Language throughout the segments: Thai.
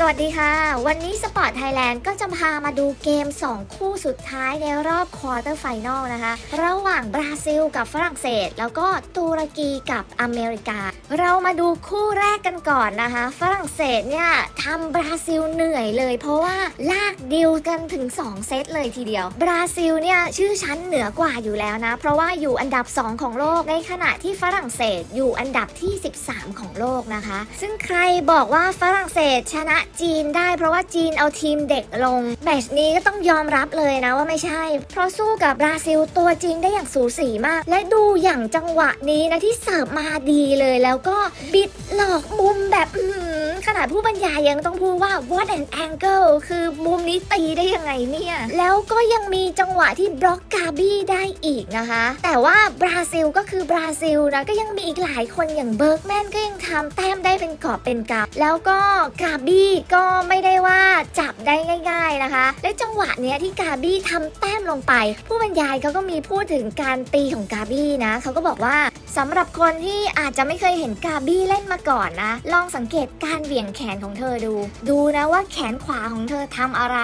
สวัสดีค่ะ วันนี้สปอร์ตไทยแลนด์ก็จะพามาดูเกม 2 คู่สุดท้ายในรอบควอเตอร์ไฟนอลนะคะ ระหว่างบราซิลกับฝรั่งเศส แล้วก็ตุรกีกับอเมริกา เรามาดูคู่แรกกันก่อนนะคะ ฝรั่งเศสเนี่ยทำบราซิลเหนื่อยเลย เพราะว่าลากดิวกันถึง 2 เซตเลยทีเดียว บราซิลเนี่ยชื่อชั้นเหนือกว่าอยู่แล้วนะ เพราะว่าอยู่อันดับ 2 ของโลกในขณะที่ฝรั่งเศสอยู่อันดับที่ 13 ของโลกนะคะ ซึ่งใครบอกว่าฝรั่งเศสชนะจีนได้ เพราะว่าจีนเอาทีมเด็กลงแมตช์นี้ก็ต้องยอมรับเลยนะว่าไม่ใช่ เพราะสู้กับบราซิลตัวจริงได้อย่างสูสีมาก และดูอย่างจังหวะนี้นะที่เสิร์ฟมาดีเลยแล้วก็บิดหลอกมุมแบบอื ขนาดผู้บรรยายยังต้องพูดว่า what an angle คือมุมนี้ตีได้ยังไงเนี่ย แล้วก็ยังมีจังหวะที่บล็อกกาบี้ได้อีกนะคะ แต่ว่าบราซิลก็คือบราซิลนะก็ยังมีอีกหลายคนอย่างเบิร์กแมนก็ยังทำแต้มได้เป็นกอบเป็นกำแล้วก็กาบี้ก็ไม่ได้ว่าจับได้ง่าย ๆนะคะ และจังหวะเนี้ยที่กาบี้ทำแต้มลงไป ผู้บรรยายเขาก็มีพูดถึงการตีของกาบี้นะเขาก็บอกว่า สำหรับคนที่อาจจะไม่เคยเห็นกาบี้เล่นมาก่อนนะ ลองสังเกตการเหวี่ยงแขนของเธอดู ดูนะว่าแขนขวาของเธอทำอะไร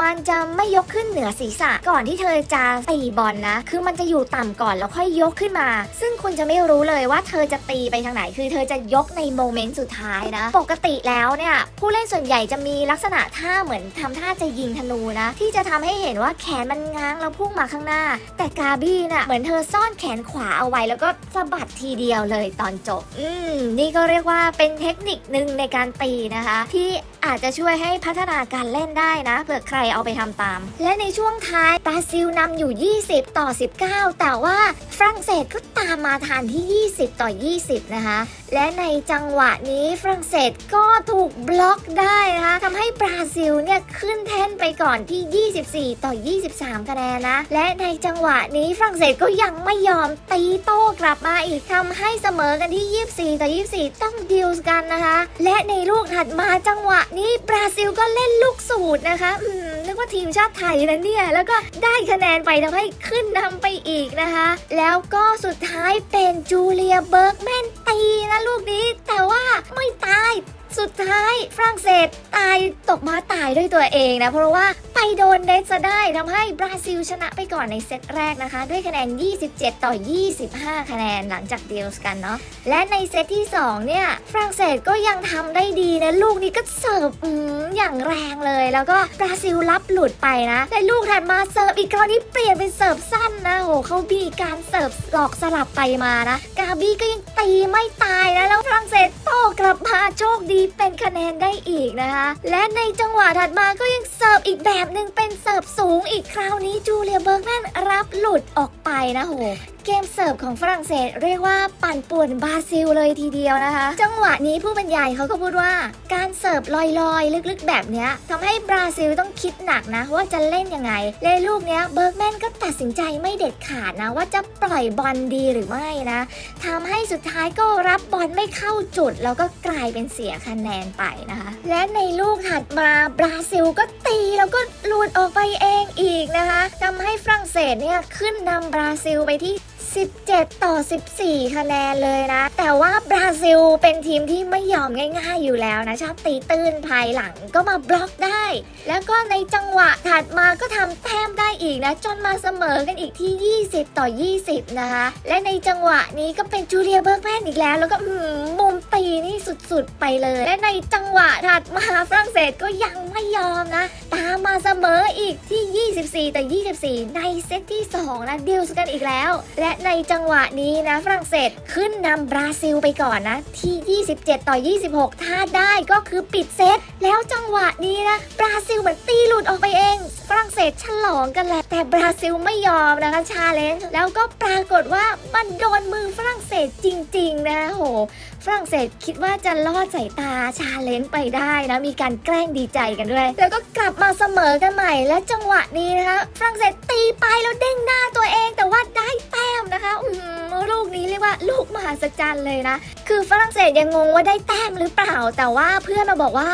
มันจะไม่ยกขึ้นเหนือศีรษะก่อนที่เธอจะตีบอลนะ คือมันจะอยู่ต่ำก่อนแล้วค่อยยกขึ้นมา ซึ่งคุณจะไม่รู้เลยว่าเธอจะตีไปทางไหน คือเธอจะยกในโมเมนต์สุดท้ายนะ ปกติแล้วเนี่ยผู้เล่นส่วนใหญ่จะมีลักษณะท่าเหมือนทำท่าจะยิงธนูนะ ที่จะทำให้เห็นว่าแขนมันง้างแล้วพุ่งมาข้างหน้า แต่กาบี้น่ะเหมือนเธอซ่อนแขนขวาเอาไว้แล้วก็สะัดทีเดียวเลยตอนจบ อืม นี่ก็เรียกว่าเป็นเทคนิคหนึ่งในการตีนะคะ ที่อาจจะช่วยให้พัฒนาการเล่นได้นะเผื่อใครเอาไปทำตาม และในช่วงท้ายบราซิลนำอยู่ 20 ต่อ 19 แต่ว่าฝรั่งเศสก็ตามมาทันที่ 20 ต่อ 20 นะคะและในจังหวะนี้ฝรั่งเศสก็ถูกบล็อกได้นะคะทำให้บราซิลเนี่ยขึ้นแท่นไปก่อนที่ 24 ต่อ 23 คะแนนนะ และในจังหวะนี้ฝรั่งเศสก็ยังไม่ยอมตีโต้กลับมาอีกทำให้เสมอกันที่ 24 ต่อ 24 ต้องดิวส์กันนะคะ และในลูกถัดมาจังหวะนี้บราซิลก็เล่นลูกสูตรนะคะ กว่าทีมชาติไทยนะเนี่ย แล้วก็ได้คะแนนไปทำให้ขึ้นนำไปอีกนะคะ แล้วก็สุดท้ายเป็นจูเลียเบิร์กแมนตีนะลูกนี้ แต่ว่าไม่ตาย สุดท้ายฝรั่งเศสตายตกมาตายด้วยตัวเองนะ เพราะว่า โดนเดซะได้ทำให้บราซิลชนะไปก่อนในเซตแรกนะคะ ด้วยคะแนน 27 ต่อ 25 คะแนนหลังจากเดีลส์กันเนาะและในเซตที่ 2 เนี่ยฝรั่งเศสก็ยังทำได้ดีนะ ลูกนี้ก็เสิร์ฟอืมอย่างแรงเลย แล้วก็บราซิลรับหลุดไปนะแต่ลูกถัดมาเสิร์ฟอีกคราวนี้เปลี่ยนเป็นเสิร์ฟสั้นนะโหเขามีการเสิร์ฟหลอกสลับไปมานะกาบี้ก็ยังตีไม่ตายนะแล้วฝรั่งเศสโต้กลับมาโชคดีเป็นคะแนนได้อีกนะคะ และในจังหวะถัดมาก็ยัง สิร์ฟอีกแบบหนึ่งเป็นเสิร์ฟสูงอีกคราวนี้จูเลียเบิร์กแมนรับหลุดออกไปนะโหเกมเสิร์ฟของฝรั่งเศสเรียกว่าปั่นป่วนบราซิลเลยทีเดียวนะคะ จังหวะนี้ผู้บรรยายเขาก็พูดว่า การเสิร์ฟลอยๆ ลึกๆ แบบเนี้ยทำให้บราซิลต้องคิดหนักนะ ว่าจะเล่นยังไง เลลูกเนี้ยเบิร์กแมนก็ตัดสินใจไม่เด็ดขาดนะ ว่าจะปล่อยบอลดีหรือไม่นะทำให้สุดท้ายก็รับบอลไม่เข้าจุด แล้วก็กลายเป็นเสียคะแนนไปนะคะ และในลูกถัดมาบราซิลก็ตีแล้วก็หลุดออกไปเองอีกนะคะทำให้ฝรั่งเศสเนี่ยขึ้นนำบราซิลไปที่ 17 ต่อ 14 คะแนนเลยนะ แต่ว่าบราซิลเป็นทีมที่ไม่ยอมง่ายๆอยู่แล้วนะ ชอบตีตื้นภายหลังก็มาบล็อกได้ แล้วก็ในจังหวะถัดมาก็ทำแต้มได้อีกนะ จนมาเสมอกันอีกที่ 20 ต่อ 20 นะคะ และในจังหวะนี้ก็เป็นจูเลียเบิร์กแมนอีกแล้ว แล้วก็มมุมตีนี่สุดๆไปเลย และในจังหวะถัดมาฝรั่งเศสก็ยังไม่ยอมนะ ตามมาเสมออีกที่ 24 ต่อ 24 ในเซตที่ 2 นะดิวส์กันอีกแล้ว และในจังหวะนี้นะฝรั่งเศสขึ้นนำบราซิลไปก่อนนะ ที่ 27 ต่อ 26 ถ้าได้ก็คือปิดเซต แล้วจังหวะนี้นะบราซิลเหมือนตีหลุดออกไปเองฝรั่งเศสฉลองกันแหละ แต่บราซิลไม่ยอมนะคะชาเลนจ์แล้วก็ปรากฏว่ามันโดนมือฝรั่งเศสจริง ๆ นะโห ฝรั่งเศสคิดว่าจะลอดสายตาชาเลนจ์ไปได้นะมีการแกล้งดีใจกันด้วย แล้วก็กลับมาเสมอกันใหม่ และจังหวะนี้นะคะฝรั่งเศสตีไปแล้วเด้งหน้าตัวเอง แต่ว่าได้แต้มนะคะอืลูกนี้เรียกว่าลูกมหัศจรรย์เลยนะ คือฝรั่งเศสยังงงว่าได้แต้มหรือเปล่า แต่ว่าเพื่อนมาบอกว่า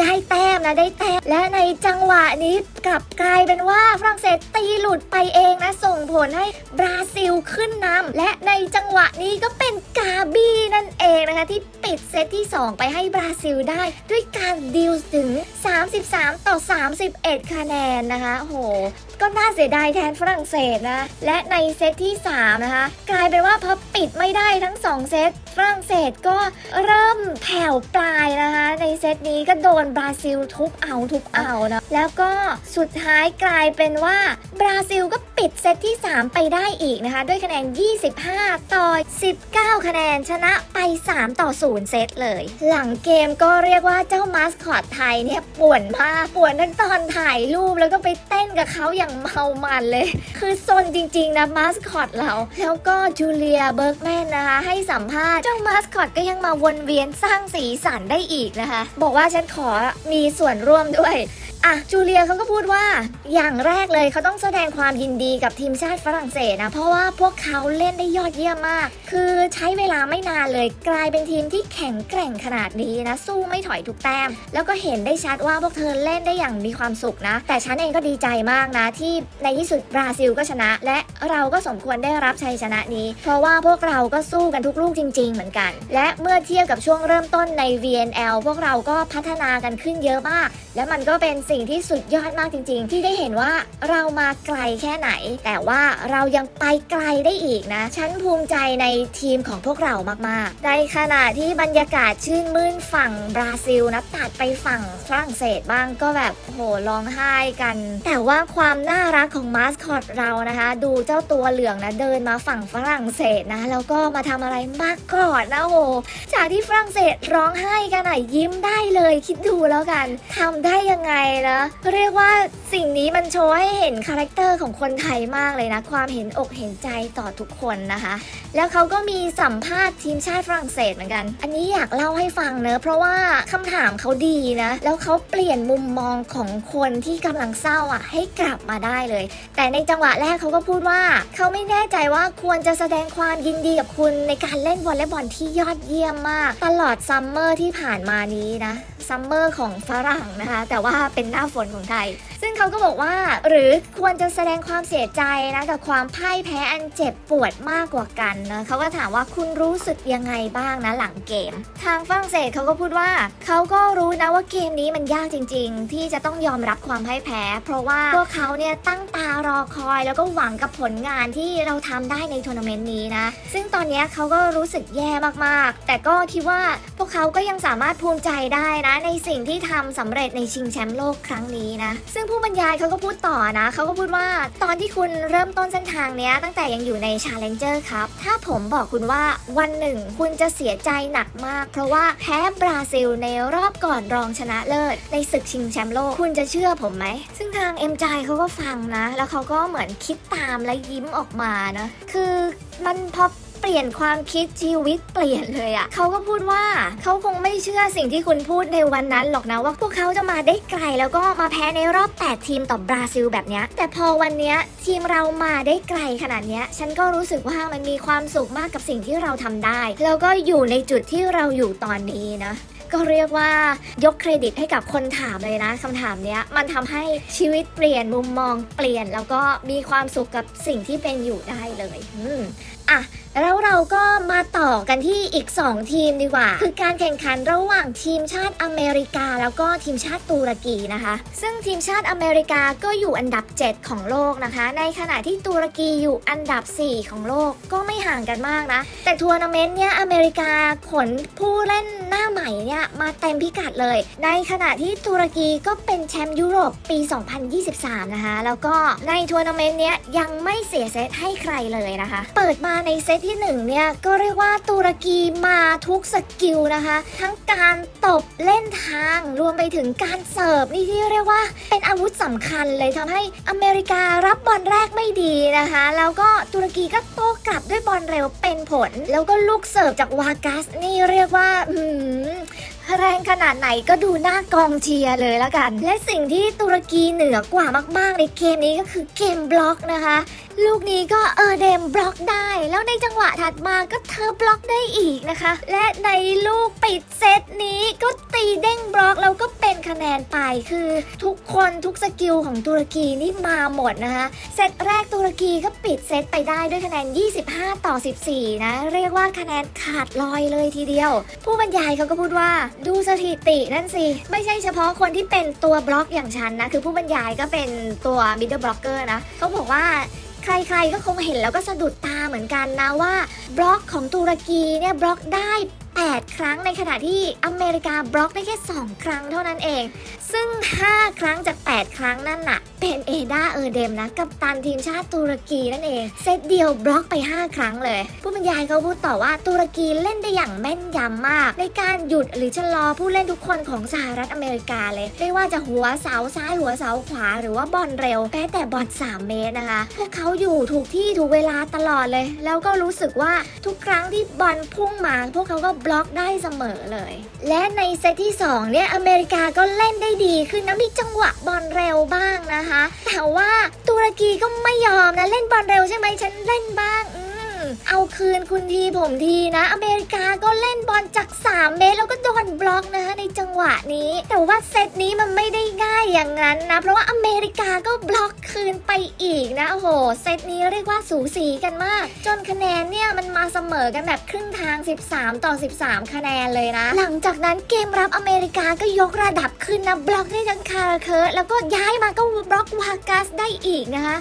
ได้แต้มนะได้แต้มและในจังหวะนี้กลับกลายเป็นว่าฝรั่งเศสตีหลุดไปเองนะส่งผลให้บราซิลขึ้นนำและในจังหวะนี้ก็เป็นกาบี้นั่นเองนะคะที่ปิดเซตที่ 2 ไปให้บราซิลได้ ด้วยการดิวถึง 33 ต่อ 31 คะแนนนะคะโอ้โหก็น่าเสียดายแทนฝรั่งเศสนะ และในเซตที่ 3 นะคะ กลายเป็นว่าพอปิดไม่ได้ทั้ง 2 เซตฝรั่งเศสก็เริ่มแผ่วปลายนะคะ ในเซตนี้ก็โดนบราซิลทุบเอาทุบเอานะแล้วก็สุดท้ายกลายเป็นว่าบราซิลก็ปิดเซตที่ 3 ไปได้อีกนะคะ ด้วยคะแนน 25 ต่อ 19 คะแนนชนะไป 3 ต่อ 0 เซตเลย หลังเกมก็เรียกว่าเจ้ามาสคอตไทยเนี่ยป่วนมากป่วนทั้งตอนถ่ายรูปแล้วก็ไปเต้นกับเขาอย่างเมามันเลย คือซนจริง ๆ นะมาสคอตเรา แล้วก็จูเลียเบิร์กแมนนะคะ ให้สัมภาษณ์เจ้ามาสคอตก็ยังมาวนเวียนสร้างสีสันได้อีกนะคะ บอกว่าฉันขอมีส่วนร่วมด้วย อะจูเลียเขาก็พูดว่าอย่างแรกเลยเขาต้องแสดงความยินดีกับทีมชาติฝรั่งเศสนะ เพราะว่าพวกเขาเล่นได้ยอดเยี่ยมมาก คือใช้เวลาไม่นานเลย กลายเป็นทีมที่แข็งแกร่งขนาดนี้นะ สู้ไม่ถอยทุกแต้ม แล้วก็เห็นได้ชัดว่าพวกเธอเล่นได้อย่างมีความสุขนะ แต่ฉันเองก็ดีใจมากนะ ที่ในที่สุดบราซิลก็ชนะ และเราก็สมควรได้รับชัยชนะนี้ เพราะว่าพวกเราก็สู้กันทุกลูกจริง ๆ เหมือนกัน และเมื่อเทียบกับช่วงเริ่มต้นใน VNL พวกเราก็พัฒนากันขึ้นเยอะมาก และมันก็เป็นสิ่งที่สุดยอดมากจริง ๆ ที่ได้เห็นว่าเรามาไกลแค่ไหน แต่ว่าเรายังไปไกลได้อีกนะ ฉันภูมิใจในทีมของพวกเรามากๆในขณะที่บรรยากาศชื่นมื่นฝั่งบราซิลนะตัดไปฝั่งฝรั่งเศสบ้างก็แบบโหร้องไห้กัน แต่ว่าความน่ารักของมาสคอตเรานะคะ ดูเจ้าตัวเหลืองนะเดินมาฝั่งฝรั่งเศสนะ แล้วก็มาทำอะไรมากกอดนะโหจากที่ฝรั่งเศสร้องไห้กันอะยิ้มได้เลยคิดดูแล้วกันทำได้ยังไงนะ เรียกว่าสิ่งนี้มันโชว์ให้เห็นคาแรคเตอร์ของคนไทยมากเลยนะ ความเห็นอกเห็นใจต่อทุกคนนะคะ แล้วเขาก็มีสัมภาษณ์ทีมชาติฝรั่งเศสเหมือนกัน อันนี้อยากเล่าให้ฟังเนอะเพราะว่าคำถามเขาดีนะ แล้วเขาเปลี่ยนมุมมองของคนที่กำลังเศร้าอะ ให้กลับมาได้เลย แต่ในจังหวะแรกเขาก็พูดว่า เขาไม่แน่ใจว่าควรจะแสดงความยินดีกับคุณในการเล่นวอลเลย์บอลที่ยอดเยี่ยมมาก ตลอดซัมเมอร์ที่ผ่านมานี้นะ ซัมเมอร์ของฝรั่งนะคะ แต่ว่าเป็นหน้าฝนของไทย ซึ่งเขาก็บอกว่า หรือควรจะแสดงความเสียใจนะกับความพ่ายแพ้อันเจ็บปวดมากกว่ากันนะเขาก็ถามว่าคุณรู้สึกยังไงบ้างนะหลังเกม ทางฝรั่งเศสเขาก็พูดว่าเขาก็รู้นะว่าเกมนี้มันยากจริง ๆ ที่จะต้องยอมรับความพ่ายแพ้ เพราะว่าพวกเขาเนี่ยตั้งตารอคอย แล้วก็หวังกับผลงานที่เราทำได้ในทัวร์นาเมนต์นี้นะ ซึ่งตอนนี้เขาก็รู้สึกแย่มากๆ แต่ก็คิดว่าพวกเขาก็ยังสามารถภูมิใจได้นะในสิ่งที่ทำสำเร็จในชิงแชมป์โลกครั้งนี้นะ ซึ่งผู้บรรยายเขาก็พูดต่อนะเขาก็พูดว่าตอนที่คุณเริ่มต้นเส้นทางเนี้ยตั้งแต่ยังอยู่ใน Challenger ครับ ถ้าผมบอกคุณว่าวันหนึ่งคุณจะเสียใจหนักมาก เพราะว่าแพ้บราซิลในรอบก่อนรองชนะเลิศ ในศึกชิงแชมป์โลกคุณจะเชื่อผมไหม ซึ่งทางเอ็มจายเขาก็ฟังนะ แล้วเขาก็เหมือนคิดตามและยิ้มออกมานะคือมันพอ เปลี่ยนความคิดชีวิตเปลี่ยนเลยอะ่ะเขาก็พูดว่าเขาคงไม่เชื่อสิ่งที่คุณพูดในวันนั้นหรอกนะว่าพวกเขาจะมาได้ไกล แล้วก็มาแพ้ในรอบ 8 ทีมต่อบราซิลแบบนี้แต่พอวันนี้ทีมเรามาได้ไกลขนาดนี้ฉันก็รู้สึกว่ามันมีความสุขมากกับสิ่งที่เราทำได้ แล้วก็อยู่ในจุดที่เราอยู่ตอนนี้นะก็เรียกว่ายกเครดิตให้กับคนถามเลยนะคำถามเนี้ยมันทำให้ชีวิตเปลี่ยนมุมมองเปลี่ยน แล้วก็มีความสุขกับสิ่งที่เป็นอยู่ได้เลย อืมอะ แล้วเราก็มาต่อกันที่อีก 2 ทีมดีกว่า คือการแข่งขันระหว่างทีมชาติอเมริกา แล้วก็ทีมชาติตุรกีนะคะ ซึ่งทีมชาติอเมริกาก็อยู่อันดับ 7 ของโลกนะคะ ในขณะที่ตุรกีอยู่อันดับ 4 ของโลกก็ไม่ห่างกันมากนะ แต่ทัวร์นาเมนต์เนี่ยอเมริกาขนผู้เล่นหน้าใหม่เนี่ยมาเต็มพิกัดเลย ในขณะที่ตุรกีก็เป็นแชมป์ยุโรปปี 2023 นะคะ แล้วก็ในทัวร์นาเมนต์เนี้ยยังไม่เสียเซตให้ใครเลยนะคะ เปิดมาในเซตที่หนึ่งเนี่ยก็เรียกว่าตุรกีมาทุกสกิลนะคะ ทั้งการตบเล่นทางรวมไปถึงการเสิร์ฟนี่ที่เรียกว่าเป็นอาวุธสำคัญเลยทำให้อเมริการับบอลแรกไม่ดีนะคะ แล้วก็ตุรกีก็โต้กลับด้วยบอลเร็วเป็นผล แล้วก็ลูกเสิร์ฟจากวากัสนี่เรียกว่า แรงขนาดไหนก็ดูหน้ากองเชียร์เลยละกัน และสิ่งที่ตุรกีเหนือกว่ามาก ๆ ในเกมนี้ก็คือเกมบล็อกนะคะ ลูกนี้ก็เออเดมบล็อกได้ แล้วในจังหวะถัดมาก็เธอบล็อกได้อีกนะคะ และในลูกปิดเซตนี้ก็ตีเด้งบล็อกแล้วก็ คะแนนไปคือทุกคนทุกสกิลของตุรกีนี่มาหมดนะคะ เซตแรกตุรกีก็ปิดเซตไปได้ด้วยคะแนน 25 ต่อ 14 นะ เรียกว่าคะแนนขาดลอยเลยทีเดียว ผู้บรรยายเขาก็พูดว่าดูสถิตินั่นสิ ไม่ใช่เฉพาะคนที่เป็นตัวบล็อกอย่างฉันนะ คือผู้บรรยายก็เป็นตัว middle blocker นะเขาบอกว่าใครๆก็คงเห็นแล้วก็สะดุดตาเหมือนกันนะว่า บล็อกของตุรกีเนี่ยบล็อกได้ 8 ครั้งในขณะที่อเมริกาบล็อกได้แค่ 2 ครั้งเท่านั้นเอง ซึ่ง 5 ครั้งจาก 8 ครั้งนั่นน่ะ เป็นเอดาเออร์เดมนะกับตันทีมชาติตุรกีนั่นเอง เซตเดียวบล็อกไป 5 ครั้งเลย ผู้บรรยายเขาพูดต่อว่าตุรกีเล่นได้อย่างแม่นยำมาก ในการหยุดหรือชะลอผู้เล่นทุกคนของสหรัฐอเมริกาเลย ไม่ว่าจะหัวเสาซ้ายหัวเสาขวาหรือว่าบอลเร็วแม้แต่บอล3 เมตรนะคะ พวกเขาอยู่ถูกที่ถูกเวลาตลอดเลย แล้วก็รู้สึกว่าทุกครั้งที่บอลพุ่งมา พวกเขาก็บล็อกได้เสมอเลย และในเซตที่ 2 เนี่ย อเมริกาก็เล่นได้ดีขึ้นนะมีจังหวะบอลเร็วบ้างนะคะ แต่ว่าตุรกีก็ไม่ยอมนะ เล่นบอลเร็วใช่ไหมฉันเล่นบ้าง เอาคืนคุณทีผมทีนะ อเมริกาก็เล่นบอลจาก 3 เมตร แล้วก็โดนบล็อกนะคะในจังหวะนี้ แต่ว่าเซตนี้มันไม่ได้ง่ายอย่างนั้นนะ เพราะว่าอเมริกาก็บล็อกคืนไปอีกนะ โอ้โห เซตนี้เรียกว่าสูสีกันมาก จนคะแนนเนี่ยมันมาเสมอกันแบบครึ่งทาง 13 ต่อ 13 คะแนนเลยนะ หลังจากนั้นเกมรับอเมริกาก็ยกระดับขึ้นนะบล็อกได้ทั้งคาราเคิร์ตแล้วก็ย้ายมาก็บล็อกวากัสได้อีกนะคะ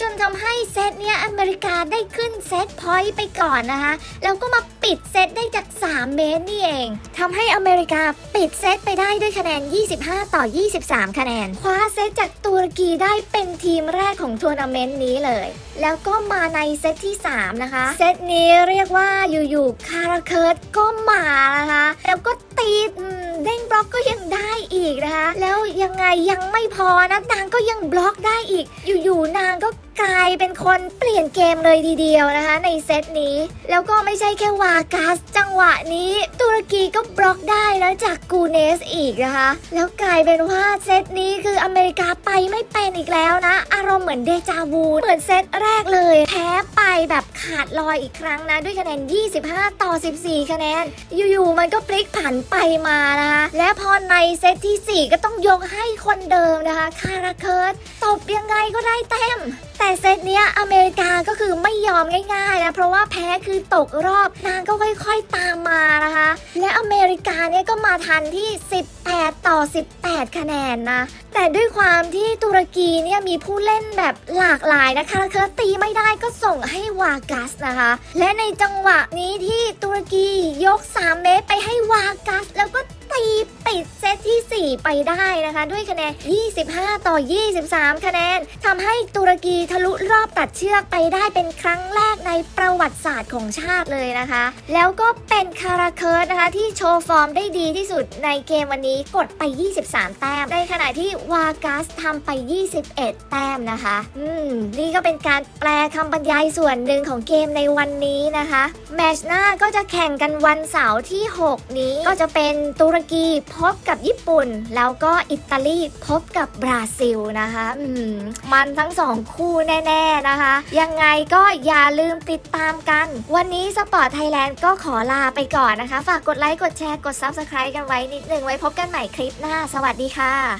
จนทำให้เซตเนี้ยอเมริกาได้ขึ้นเซตพอยต์ไปก่อนนะคะ แล้วก็มาปิดเซตได้จาก 3 เมตรนี่เองทำให้อเมริกาปิดเซตไปได้ด้วยคะแนน 25 ต่อ 23 คะแนน คว้าเซตจากตุรกีได้เป็นทีมแรกของทัวร์นาเมนต์นี้เลย แล้วก็มาในเซตที่ 3 นะคะ เซตนี้เรียกว่าอยู่ๆคาราเคิร์ตก็มานะคะ แล้วก็ตีเด้งบล็อกก็ยังได้อีกนะคะ แล้วยังไงยังไม่พอนะนางก็ยังบล็อกได้อีก อยู่ๆนางก็ กลายเป็นคนเปลี่ยนเกมเลยทีเดียวนะคะ ในเซตนี้ แล้วก็ไม่ใช่แค่วากัสจังหวะนี้ตุรกีก็บล็อกได้แล้วจากกูเนสอีกนะคะ แล้วกลายเป็นว่าเซตนี้คืออเมริกาไปไม่เป็นอีกแล้วนะ อารมณ์เหมือนเดจาวูเหมือนเซตแรกเลยแพ้ไปแบบขาดลอยอีกครั้งนะ ด้วยคะแนน 25 ต่อ 14 คะแนน อยู่ๆมันก็พลิกผันไปมานะคะ และพอในเซตที่ 4 ก็ต้องยกให้คนเดิมนะคะ คาราเคิร์ตบยังไงก็ได้แต้ม แต่เซตเนี้ยอเมริกาก็คือไม่ยอมง่ายๆนะเพราะว่าแพ้คือตกรอบนางก็ค่อยๆตามมานะคะ และอเมริกาเนี่ยก็มาทันที่ 18 ต่อ 18 คะแนนนะ แต่ด้วยความที่ตุรกีเนี่ยมีผู้เล่นแบบหลากหลายนะคะเคอร์ตีไม่ได้ก็ส่งให้วากัสนะคะ และในจังหวะนี้ที่ตุรกียก 3 เมตรไปใ4 ไปได้นะคะ ด้วยคะแนน 25 ต่อ 23 คะแนนทำให้ตุรกีทะลุรอบตัดเชือกไปได้เป็นครั้งแรกในประวัติศาสตร์ของชาติเลยนะคะ แล้วก็เป็นคาราเคิร์ตนะคะที่โชว์ฟอร์มได้ดีที่สุดในเกมวันนี้กดไป 23 แต้ม ในขณะที่วากัสทำไป 21 แต้มนะคะ อืม นี่ก็เป็นการแปลคำบรรยายส่วนหนึ่งของเกมในวันนี้นะคะ แมชหน้าก็จะแข่งกันวันเสาร์ที่ 6 นี้ก็จะเป็นตุรกีพบกับญี่ปุ่นแล้วก็อิตาลีพบกับบราซิลนะคะมมันทั้งสองคู่แน่ๆนะคะ ยังไงก็อย่าลืมติดตามกัน วันนี้สปอร์ตไทยแลนด์ก็ขอลาไปก่อนนะคะ ฝากกดไลค์ กดแชร์ กด Subscribe กันไว้นิดหนึ่งไว้พบกันใหม่คลิปหน้า สวัสดีค่ะ